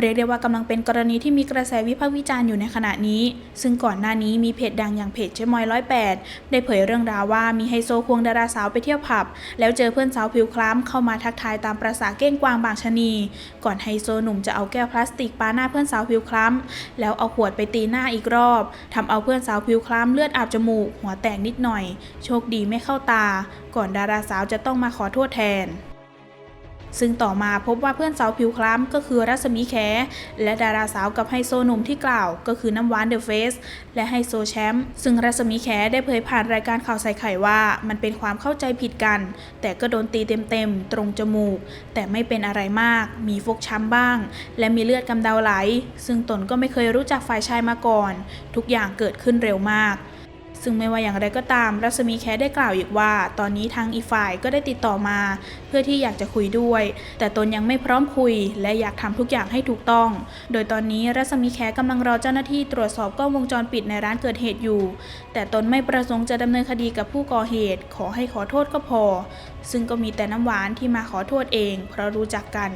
เรียกได้ว่ากำลังเป็นกรณีที่มีกระแสวิพากษ์วิจารณ์อยู่ในขณะนี้ ซึ่งก่อนหน้านี้มีเพจดังอย่างเพจเจมอยร้อยแปดได้เผยเรื่องราวว่ามีไฮโซควงดาราสาวไปเที่ยวผับ แล้วเจอเพื่อนสาวผิวคล้ำเข้ามาทักทายตามประษาเก้งกวางบางชะนี ก่อนไฮโซหนุ่มจะเอาแก้วพลาสติกปาหน้าเพื่อนสาวผิวคล้ำแล้วเอาขวดไปตีหน้าอีกรอบทำเอาเพื่อนสาวผิวคล้ำเลือดอาบจมูก หัวแตกนิดหน่อย โชคดีไม่เข้าตา ก่อนดาราสาวจะต้องมาขอโทษแทน ซึ่งต่อมาพบว่าเพื่อนสาวผิวคล้ำก็คือรัศมีแข และดาราสาวกับไฮโซหนุ่มที่กล่าว ก็คือน้ำหวานเดอะเฟสและไฮโซแชมป์ซึ่งรัศมีแขได้เผยผ่านรายการข่าวใส่ไข่ว่า มันเป็นความเข้าใจผิดกัน แต่ก็โดนตีเต็มๆ ตรงจมูก แต่ไม่เป็นอะไรมาก มีฟกช้ำบ้าง และมีเลือดกำเดาไหล ซึ่งตนก็ไม่เคยรู้จักฝ่ายชายมาก่อน ทุกอย่างเกิดขึ้นเร็วมาก ซึ่งไม่ว่าอย่างไรก็ตาม รัศมีแคได้กล่าวอีกว่า ตอนนี้ทางอีฝ่ายก็ได้ติดต่อมา เพื่อที่อยากจะคุยด้วย แต่ตนยังไม่พร้อมคุย และอยากทำทุกอย่างให้ถูกต้อง โดยตอนนี้รัศมีแคกำลังรอเจ้าหน้าที่ตรวจสอบกล้องวงจรปิดในร้านเกิดเหตุอยู่ แต่ตนไม่ประสงค์จะดำเนินคดีกับผู้ก่อเหตุ ขอให้ขอโทษก็พอ ซึ่งก็มีแต่น้ำหวานที่มาขอโทษเอง เพราะรู้จักกัน